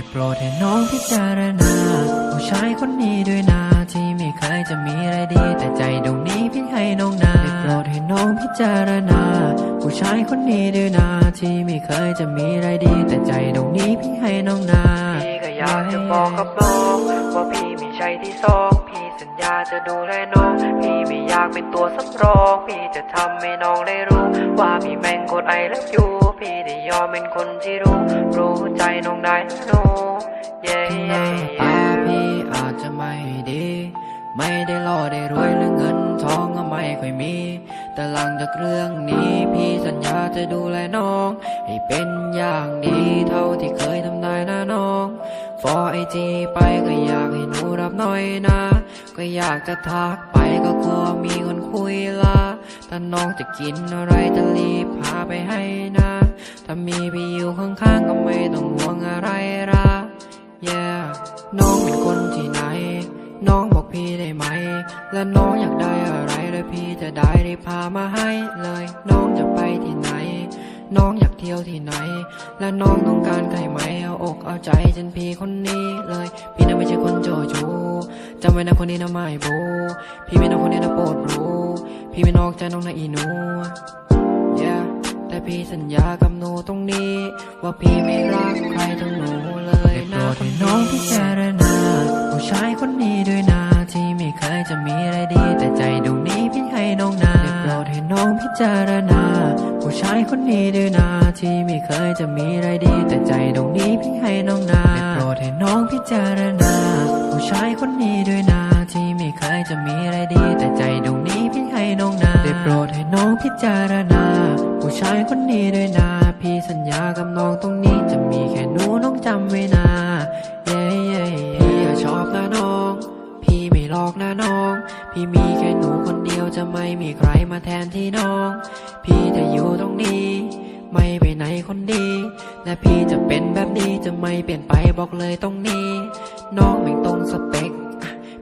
ได้โปรดให้น้องพิจารณา ผู้ชายคนนี้ด้วยนะที่ไม่เคยจะมีอะไรดี แต่ใจตรงนี้พี่ให้น้องนาได้โปรดให้น้องพิจารณา ผู้ชายคนนี้ด้วยนะที่ไม่เคยจะมีอะไรดี แต่ใจตรงนี้พี่ให้น้องนาพี่ก็อยากจะบอกกับน้องว่าพี่ไม่ใช่ที่สองพี่สัญญาจะดูแลน้อง เป็นตัวสำรอง พี่จะทำให้น้องได้รู้ ว่าพี่แม่งกดไอแล้วอยู่พี่ได้ยอมเป็นคนที่รู้ รู้ใจน้องได้นะหนูเย้หน้เย้ตาพี่อาจจะไม่ดี ไม่ได้ล่อได้รวยหรือเงินทองก็ไม่ค่อยมี แต่หลังจากเรื่องนี้ พี่สัญญาจะดูแลน้อง ให้เป็นอย่างดีเท่าที่เคยทำได้นะน้อง ฟอไอจีไปก็อยากให้หนูรับหน่อยนะ ก็อยากจะทักไปก็กลัวมีคนคุยละถ้าน้องจะกินอะไรจะรีบพาไปให้นะ ถ้ามีพี่อยู่ข้างๆก็ไม่ต้องห่วงอะไรละ yeah น้องเป็นคนที่ไหน น้องบอกพี่ได้ไหม และน้องอยากได้อะไรแล้วพี่จะได้รีบพามาให้เลย น้องจะไปที่ไหน น้องอยากเที่ยวที่ไหน และน้องต้องการใครไหม เอาอกเอาใจจนพี่คนนี้เลย พี่น่ะไม่ใช่คนโจชูจำไว้นะคนนี้นะไม่บูพี่ไม่น้องคนนี้นะโปรดรู้ พี่ไม่นอกใจน้องนะอีหนู yeah แต่พี่สัญญากับหนูตรงนี้ ว่าพี่ไม่รักใครทั้งหนูเลยนะให้น้ จารณา ผู้ชายคนนี้ด้วยนะที่ไม่เคยจะมีอะไรดี แต่ใจตรงนี้พี่ให้น้องนาได้โปรดให้น้องพิจารณา ผู้ชายคนนี้ด้วยนะที่ไม่เคยจะมีอะไรดีแต่ใจตรงนี้พี่ให้น้องนาได้โปรดให้น้องพิจารณาผู้ชายคนนี้ด้วยนะพี่สัญญากับน้องตรงนี้จะมีแค่หนูน้องจำไว้นะเย้เย้พี่อะชอบนะน้อง พี่ไม่หลอกนะน้อง พี่มี จะไม่มีใครมาแทนที่น้อง พี่จะอยู่ตรงนี้ ไม่ไปไหนคนดี และพี่จะเป็นแบบนี้จะไม่เปลี่ยนไปบอกเลยตรงนี้ น้องไม่ตรงสเปค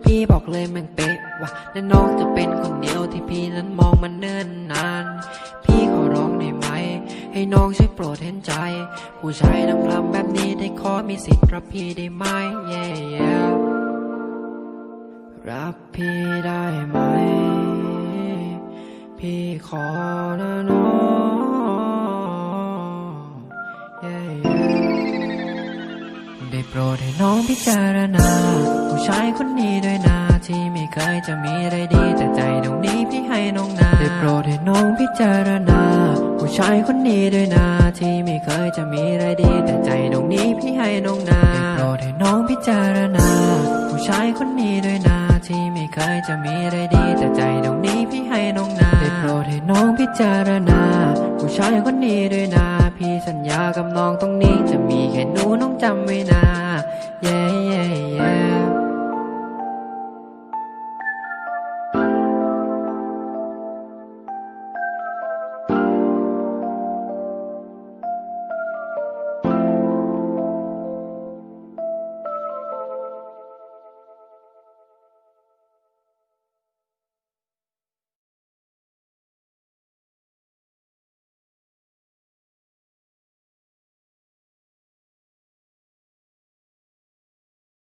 พี่บอกเลยมันเป๊ะว่ะและน้องจะเป็นคนเดียวที่พี่นั้นมองมันเนิ่นนาน พี่ขอร้องได้ไหม ให้น้องช่วยโปรดเห็นใจ ผู้ชายนำพลำแบบนี้ได้ขอมีสิทธิ์รับพี่ได้ไหม yeah, yeah รับพี่ น้อง yeah, yeah ได้โปรดให้น้องพิจารณา ผู้ชายคนนี้ด้วยนะที่ไม่เคยจะมีอะไรดี แต่ใจตรงนี้พี่ให้น้องนาได้โปรดให้น้องพิจารณา ผู้ชายคนนี้ด้วยนะที่ไม่เคยจะมีอะไรดี แต่ใจตรงนี้พี่ให้น้องนาได้โปรดให้น้องพิจารณา ผู้ชายคนนี้ด้วยนะที่ไม่เคยจะมีอะไรดี แต่ใจตรง พี่ให้น้องนาได้โปรดให้น้องพิจารณา ผู้ชายคนนี้ด้วยนะ พี่สัญญากับน้องตรงนี้ จะมีแค่หนูน้องจำไว้นะเย้